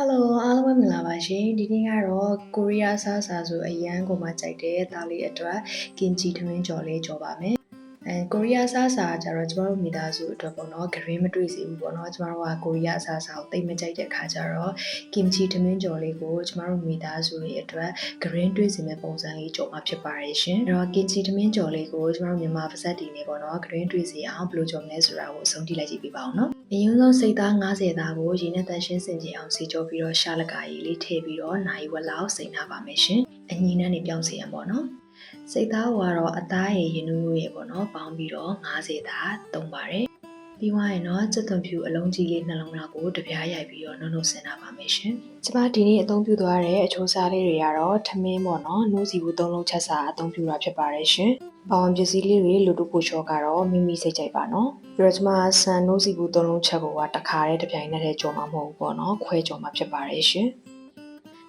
Hello အားလုံးပဲမင်္ဂလာပါရှင်ဒီနေ့ကတော့ကိုရီးယားစားစာဆိုအရန်ကိုမှကြိုက်တဲ့သားလေးအတွက်ကင်ဂျီထမင်းကြော်လေးကြော်ပါမယ် အဲကိုရီးယားစားစာကကြတော့ကျမတို့မိသားစုအတွက်ပေါ့နော်ဂရင်းမတွေ့စီဘူးပေါ့နော်ကျမတို့ကကိုရီးယားစားစာကိုတိတ်မကြိုက်တဲ့ခါကျတော့ကင်ဂျီထမင်းကြော်လေးကိုကျမတို့မိသားစုတွေအတွက်ဂရင်းတွေ့စီမဲ့ပုံစံလေးကြော်မှာဖြစ်ပါတယ်ရှင်အဲ့တော့ကင်ဂျီထမင်းကြော်လေးကိုကျမတို့မြန်မာပါဇက်တီနေပေါ့နော်ဂရင်းတွေ့စီအောင်ဘယ်လိုကြော်မလဲဆိုတာကိုအဆုံးထိလိုက်ကြည့်ပြပါအောင်နော်အရင်ဆုံးစိတ်သား90သားကိုရေနဲ့တန်ရှင်းစင်ကြအောင်စီကြောပြီးတော့ရှာလကာကြီးလေးထည့်ပြီးတော့နိုင်ဝက်လောက်စိန်ထားပါမယ်ရှင်အညီနဲ့နေပြောင်းစီရံပေါ့နော် စိတ်သားကတော့အသားရည်ရင်နူးနူးရယ်ပေါ့နော်ပေါင်းပြီးတော့90သားသုံးပါတယ်ပြီးွားရင်တော့စက်သွန်ဖြူအလုံးကြီးလေးနှလုံးလောက်ကိုတပြားရိုက်ပြီးတော့နှုတ်နှုတ်ဆင်ထားပါမယ်ရှင်။ကျမဒီနေ့အသုံးပြုသွားတဲ့အချိုးစားလေးတွေကတော့ထမင်းပေါ့နော်။နှိုးစီဘူးသုံးလုံးချက်စာအသုံးပြုတာဖြစ်ပါတယ်ရှင်။ပေါင်ပစ္စည်းလေးတွေလူတူပူချောကတော့မိမိစိတ်ကြိုက်ပါနော်။ပြီးတော့ကျမဆန်နှိုးစီဘူးသုံးလုံးချက်ကိုကတခါတည်းတစ်ပြိုင်နက်တည်းကြော်မှာမဟုတ်ဘူးပေါ့နော်။ခွဲကြော်မှာဖြစ်ပါတယ်ရှင်။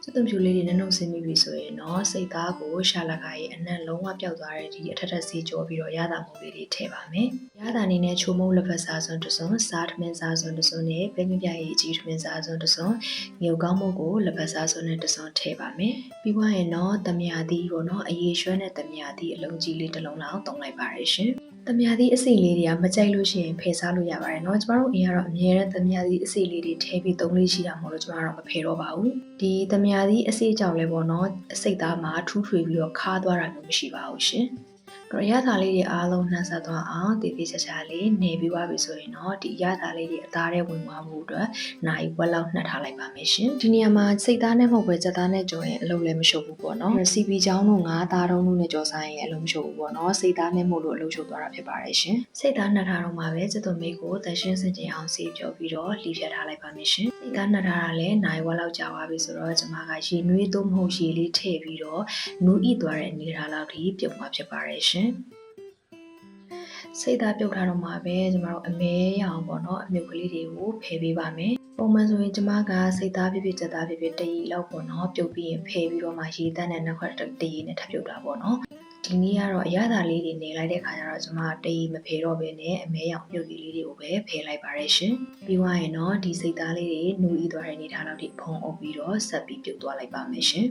စက်သွန်ဖြူလေးတွေနဲ့နှုတ်ဆင်းမိပြီဆိုရင်တော့စိတ်သားကိုရှာလာကရဲ့အနက်လုံးဝပျောက်သွားတဲ့ဒီအထက်ထက်စီကြောပြီးတော့ရတာမှုလေးတွေထည့်ပါမယ်။ရတာအနေနဲ့ချိုမုံလက်ဖက်စားစွန်းတစ်စွန်းစားထမင်းစားစွန်းတစ်စွန်းနဲ့ပဲမြပြရဲ့အကြီးထမင်းစားစွန်းတစ်စွန်းငုံကောင်းမှုကိုလက်ဖက်စားစွန်းနဲ့တစ်စွန်းထည့်ပါမယ်။ပြီးွားရင်တော့တမယာသီးပေါ့နော်အရေးရွှဲနဲ့တမယာသီးအလုံးကြီးလေးတစ်လုံးလောက်တုံးလိုက်ပါရရှင်။ တမယာသီးအစိလေးတွေကမကြိုက်လို့ရှိရင်ဖယ်စားလို့ရပါတယ်เนาะကျမတို့အိမ်ကတော့အများနဲ့တမယာသီးအစိလေးတွေထည့်ပြီးသုံးလေးရှိတာမဟုတ်လို့ကျမတို့မဖယ်တော့ပါဘူးဒီတမယာသီးအစိကြောင့်လည်းပေါ့เนาะအစိသားမှာထူးထွေပြီးတော့ခါသွားတာမျိုးမရှိပါဘူးရှင် တော့ရတာလေးတွေအားလုံးနှံဆက်သွားအောင်တည်တည်ချာချာလေးနေပြီးသွားပြီဆိုရင်တော့ဒီရတာလေးတွေအသားထဲဝင်သွားမှုအတွက်နိုင်ဝက်လောက်နှက်ထားလိုက်ပါမယ်ရှင်ဒီနေရာမှာစိတ်သားနဲ့မဟုတ်ပဲစက်သားနဲ့ကြော်ရင်အလုပ်လည်းမရှုပ်ဘူးပေါ့နော် recipe ချောင်းတို့ငါးသားတုံးတို့နဲ့ကြော်ဆိုင်ရင်အလုပ်မရှုပ်ဘူးပေါ့နော်စိတ်သားနဲ့မို့လို့အလုပ်ရှုပ်သွားတာဖြစ်ပါတယ်ရှင်စိတ်သားနှက်ထားတော့မှပဲစက်သွမိတ်ကိုတန်ရှင်းစင်ကြင်အောင်ဆေးပြောပြီးတော့လှီဖြတ်ထားလိုက်ပါမယ်ရှင်စိတ်သားနှက်ထားတာလည်းနိုင်ဝက်လောက်ကြာသွားပြီဆိုတော့ကျွန်မကရေနွေးသုံးမဟုတ်ရေလေးထည့်ပြီးတော့နူးဣသွားတဲ့အနေထားလောက်ထိပြုတ်မှာဖြစ်ပါတယ်ရှင်စိတ်သားပြုတ်ထားတော့မှပဲကျမတို့အမဲရအောင်ပေါ့နော်အမြုပ်ကလေးတွေကိုဖယ်ပေးပါမယ်ပုံမှန်ဆိုရင်ကျမကစိတ်သားဖြစ်ဖြစ်ကြက်သားဖြစ်ဖြစ်တရီလောက်ပေါ့နော်ပြုတ်ပြီးရင်ဖယ်ပြီးတော့မှရေတန်းနဲ့နောက်ခွက်တရီနဲ့ထပ်ပြုတ်တာပေါ့နော်ဒီနေ့ကတော့အရသာလေးတွေနေလိုက်တဲ့ခါကျတော့ကျမတရီမဖယ်တော့ဘဲနဲ့အမဲရောင်ပြုတ်ကြီးလေးတွေကိုပဲဖယ်လိုက်ပါရရှင်ပြီးွားရင်တော့ဒီစိတ်သားလေးတွေနူဤသွားတဲ့အနေထားလောက်ထိဖုံးအုပ်ပြီးတော့ဆက်ပြီးပြုတ်သွားလိုက်ပါမယ်ရှင်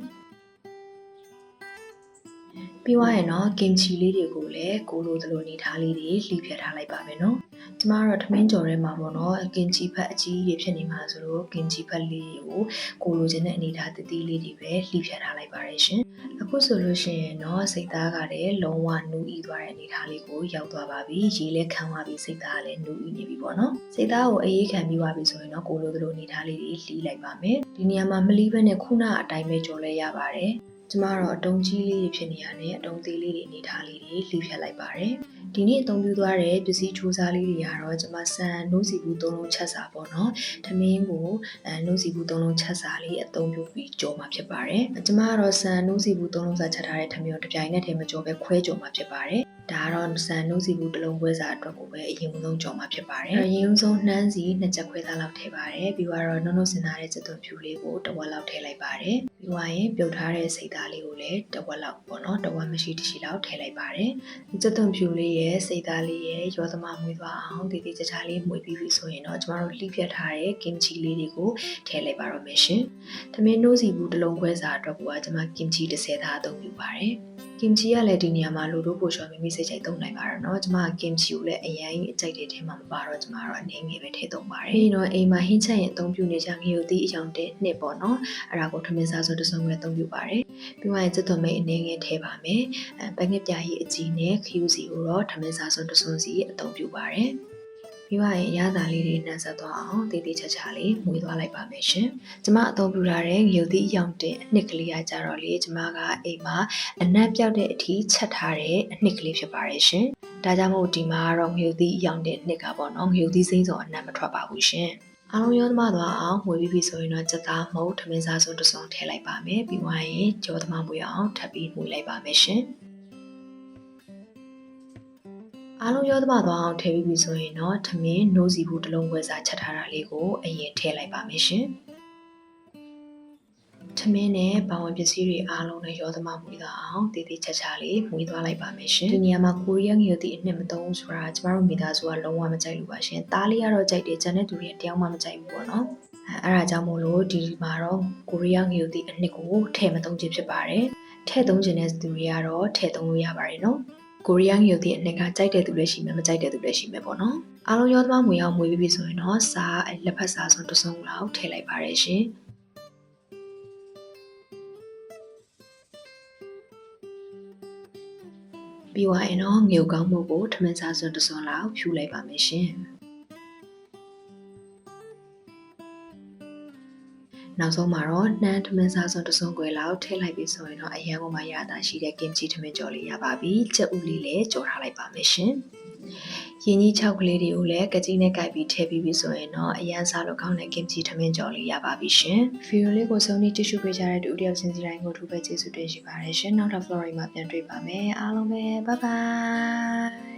ပြီးွားရင်တော့ကင်ချီလေးတွေကိုလည်းကိုလိုသလိုနေထားလေးတွေလှီဖြတ်ထားလိုက်ပါမယ်နော်ကျမတို့ထမင်းကြော်ထဲမှာပေါ့နော်ကင်ချီဖက်အကြီးတွေဖြစ်နေမှာဆိုတော့ကင်ချီဖက်လေးကိုကိုလိုချင်တဲ့အနေထားတတိလေးတွေပဲလှီဖြတ်ထားလိုက်ပါရရှင်အခုဆိုလို့ရှိရင်တော့စိတ်သားကလည်းလုံးဝနူးဤသွားတဲ့အနေထားလေးကိုရောက်သွားပါပြီရေလည်းခံသွားပြီစိတ်သားကလည်းနူးဤနေပြီပေါ့နော်စိတ်သားကိုအေးခံပြီးသွားပြီဆိုရင်တော့ကိုလိုသလိုအနေထားလေးတွေလှီလိုက်ပါမယ်ဒီနေရာမှာမလီးဘဲနဲ့ခုနအတိုင်းပဲကြော်လဲရပါတယ် ကျမတော့အတုံးကြီးလေးတွေဖြစ်နေရတယ်အတုံးသေးလေးတွေအနေထားလေးတွေလှီဖြတ်လိုက်ပါတယ်ဒီနေ့အသုံးပြုသွားတဲ့ပစ္စည်းချိုးစားလေးတွေကတော့ကျမဆန်နိုးစီဘူးသုံးလုံးချက်စာပေါ့နော်။ထမင်းကိုအဲနိုးစီဘူးသုံးလုံးချက်စာလေးအသုံးပြုပြီးကြော်မှာဖြစ်ပါတယ်။ကျမကတော့ဆန်နိုးစီဘူးသုံးလုံးစာချက်ထားတဲ့ထမင်းကိုတစ်ပြိုင်နက်တည်းမကြော်ပဲခွဲကြော်မှာဖြစ်ပါတယ်။ဒါကတော့ဆန်နိုးစီဘူးတစ်လုံးပွဲစာအတွက်ကိုပဲအရင်ဆုံးကြော်မှာဖြစ်ပါတယ်။အရင်ဆုံးနှမ်းစီနှစ်ချက်ခွဲသားလောက်ထည့်ပါတယ်။ပြီးတော့နှုတ်နှုတ်စင်ထားတဲ့စက်သွန်ဖြူလေးကိုတစ်ဝက်လောက်ထည့်လိုက်ပါတယ်။ပြီးွားရင်ပြုတ်ထားတဲ့စိတ်သားလေးကိုလည်းတစ်ဝက်လောက်ပေါ့နော်။တစ်ဝက်မရှိတရှိလောက်ထည့်လိုက်ပါတယ်။စက်သွန်ဖြူလေးရဲ့စိတ်သားလေးရဲ့ရောသမမွေးသွားအောင်ဒီဒီကြကြလေးမွေးပြီးပြီဆိုရင်တော့ကျမတို့လှိပြတ်ထားတဲ့ကင်ချီလေးတွေကိုထည့်လိုက်ပါတော့မယ်ရှင်။သမင်းနိုးစီဘူးတစ်လုံးခွဲစာအတွက်ကကျမကင်ချီ30သားအသုံးပြုပါတယ်။ ကင်ချီကလည်းဒီနေရာမှာလိုလိုပို့ချော်မိမိစိတ်ကြိုက်သုံးနိုင်ပါတော့เนาะကျမကင်ချီကိုလည်းအရင်အကြိုက်တဲ့ထဲမှာမပါတော့ကျမကတော့အနေငယ်ပဲထည့်သုံးပါတယ်ပြီးတော့အိမ်မှာဟင်းချက်ရင်အသုံးပြုနေကြငရုတ်သီးအယောင်တဲ့နှစ်ပေါ့နော်အဲ့ဒါကိုထမင်းစားဆိုတစ်စုံပဲအသုံးပြုပါတယ်ပြီးမှစက်သွမိတ်အနေငယ်ထည့်ပါမယ်အဲပန်းငပြားကြီးအကြီးနဲ့ခရူးစီကိုတော့ထမင်းစားဆိုတစ်စုံစီအသုံးပြုပါတယ် ပြီးပါရင်ရတာလေးတွေနှံဆက်သွားအောင်တည်တည်ချာချာလေးမွေးသွားလိုက်ပါမယ်ရှင်။ကျမအသုံးပြုထားတဲ့ငရုတ်သီးအယောင်တင်အနှစ်ကလေးကကြတော့လေကျမကအိမ်မှာအနက်ပြောက်တဲ့အထိချက်ထားတဲ့အနှစ်ကလေးဖြစ်ပါတယ်ရှင်။ဒါကြောင့်မို့ဒီမှာကတော့ငရုတ်သီးအယောင်တင်အနှစ်ကပေါ့နော်ငရုတ်သီးစိမ့်စောအနက်မထွက်ပါဘူးရှင်။အားလုံးရောသမားသွားအောင်ဝေပြီးပြီဆိုရင်တော့စက်သားမုတ်ထမင်းစားစုံတစ်စုံထည့်လိုက်ပါမယ်ပြီးွားရင်ကြောသမားမွေအောင်ထပ်ပြီးမှုလိုက်ပါမယ်ရှင်။ အားလုံးရောသမားသွားအောင်ထည့်ပြီးပြီဆိုရင်တော့ထမင်းနိုးစီဘူးတစ်လုံးခွဲစာချက်ထားတာလေးကိုအရင်ထည့်လိုက်ပါမယ်ရှင်။ထထမင်းနဲ့ဘာဝင်ပစ္စည်းတွေအားလုံးနဲ့ရောသမမှုသားအောင်တည်တည်ချာချာလေးမှုသွားလိုက်ပါမယ်ရှင်ဒီနေရာမှာကိုရီးယားငယ်တီအနှစ်မသုံးဆိုတာကျမတို့မိသားစုကလုံးဝမကြိုက်လို့ပါရှင်သားလေးကတော့ကြိုက်တယ်ကျန်တဲ့သူတွေတယောက်မှမကြိုက်ဘူးပေါ့နော်အဲအဲ့ဒါကြောင့်မို့လို့ဒီမှာတော့ကိုရီးယားငယ်တီအနှစ်ကိုထည့်မသုံးခြင်းဖြစ်ပါတယ်ထည့်သုံးခြင်းတဲ့သူတွေကတော့ထည့်သုံးလို့ရပါတယ်နော် ကိုရီးယားငယ်တီအနှစ်ကကြိုက်တဲ့သူလည်းရှိမယ်မကြိုက်တဲ့သူလည်းရှိမယ်ပေါ့နော်အားလုံးရောသမမှုရောက်မွေးပြီးပြီဆိုရင်တော့စားလက်ဖက်စားဆုံးတစ်စုံလောက်ထည့်လိုက်ပါတယ်ရှင်ပြီးသွားရင်တော့ငြုပ်ကောင်းမှုကိုထမင်းစားစွန်းတစ်စွန်းလောက်ဖြူလိုက်ပါမယ်ရှင် နောက်ဆုံးမှာတော့နှမ်းထမင်းစားစွန်းတစ်စွန်းခွဲလောက်ထည့်လိုက်ပြီးဆိုရင်တော့အရန်ကမှရတာရှိတဲ့ကင်ချီထမင်းကြော်လေးရပါပြီကြက်ဥလေးလည်းကြော်ထားလိုက်ပါမယ်ရှင်ရင်ကြီး6ကလေးတွေကိုလည်းကကြီးနဲ့ကြိုက်ပြီးထည့်ပြီးပြီဆိုရင်တော့အရန်စားလို့ကောင်းတဲ့ကင်ချီထမင်းကြော်လေးရပါပြီရှင်ဗီဒီယိုလေးကိုဆုံးဖြတ်ကြည့်ရှုပေးကြတဲ့တူတယောက်ချင်းစီတိုင်းကိုထူးပဲကျေးဇူးတင်ရှိပါတယ်ရှင်နောက်ထပ် Florida မှာပြန်တွေ့ပါမယ်အားလုံးပဲ bye bye